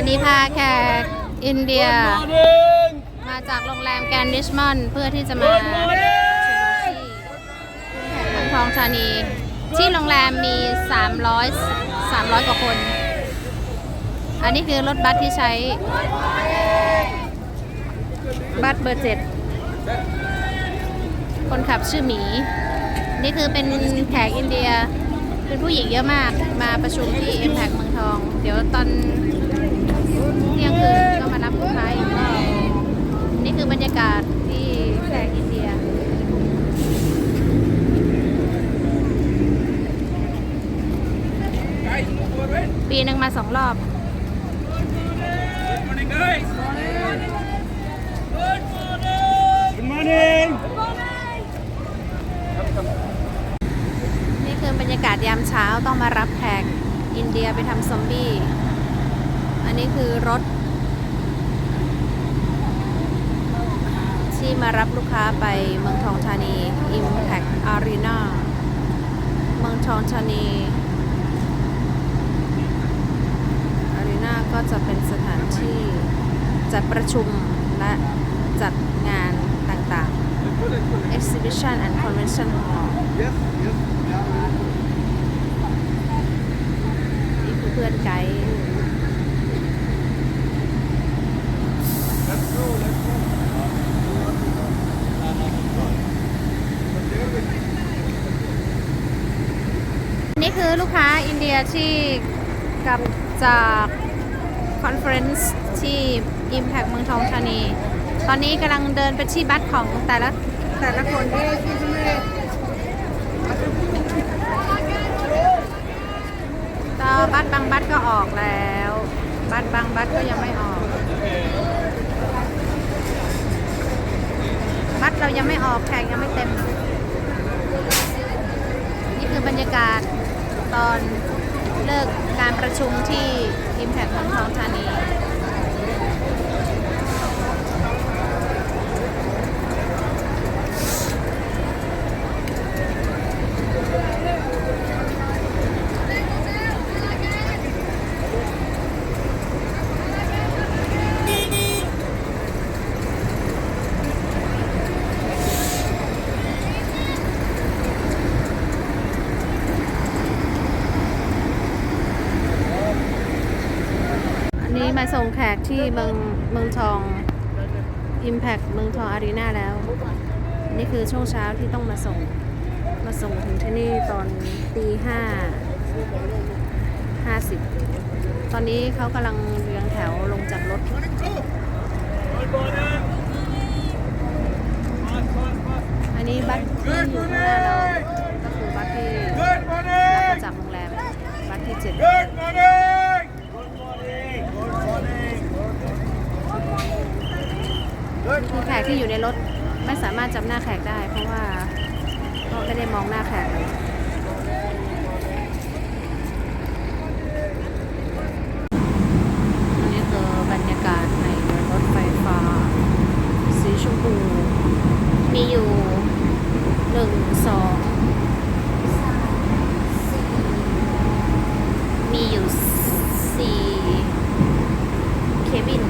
วันนี้พาแขกอินเดีย มาจากโรงแรมแกรนด์ริชมอนด์เพื่อที่จะมาชุมนุมที่เมืองทองธานี ที่โรงแรมมี 300 300 กว่าคน อันนี้คือรถบัสที่ใช้ บัสเบอร์เจ็ดคนขับชื่อหมี นี่คือเป็นแขกอินเดีย เป็นผู้หญิงเยอะมากมาประชุมที่ Impact เมืองทอง เดี๋ยวตอน เที่ยงคืนก็มารับลูกค้าอีกรอบนี่คือบรรยากาศที่แขกอินเดียปีหนึ่งมาสองรอบ นี่คือบรรยากาศยามเช้าต้องมารับแขกอินเดียไปทำซอมบี้ อันนี้คือรถ ที่มารับลูกค้าไปเมืองทองธานี Impact Arena เมืองทองธานี Arena ก็จะเป็นสถานที่จัดประชุมและจัดงานต่างๆ Exhibition and Convention Hall Yes, yes. นี่คือเพื่อนไกด์ นี่คือลูกค้าอินเดียที่กลับจากคอนเฟรนซ์ที่ Impact เมืองทองธานี ตอนนี้กำลังเดินไปที่บัตรของแต่ละแต่ละคนต่อบัตรบางบัตรก็ออกแล้ว บัตรบางบัตรก็ยังไม่ออก บัตรเรายังไม่ออกแขกยังไม่เต็ม นี่คือบรรยากาศ ตอนเลิกการประชุมที่ Impact เมืองทองธานี อันนี้ มาส่งแขกที่เมืองเมืองทอง Impact เมืองทองอารีนาแล้ว นี่คือช่วงเช้าที่ต้องมาส่ง มาส่งถึงที่นี่ตอนตีห้าห้าสิบตอนนี้เขากำลังเรียงแถวลงจากรถอันนี้บัตรที่อยู่ข้างหน้าเรา มีแขกที่อยู่ในรถไม่สามารถจำหน้าแขกได้ เพราะว่าเก็ไม่ได้มองหน้าแขกนี่คือบรรยากาศในรถไฟฟ้า สีชมพู มีอยู่หนึ่งสองมีอยู่สี่เคบิน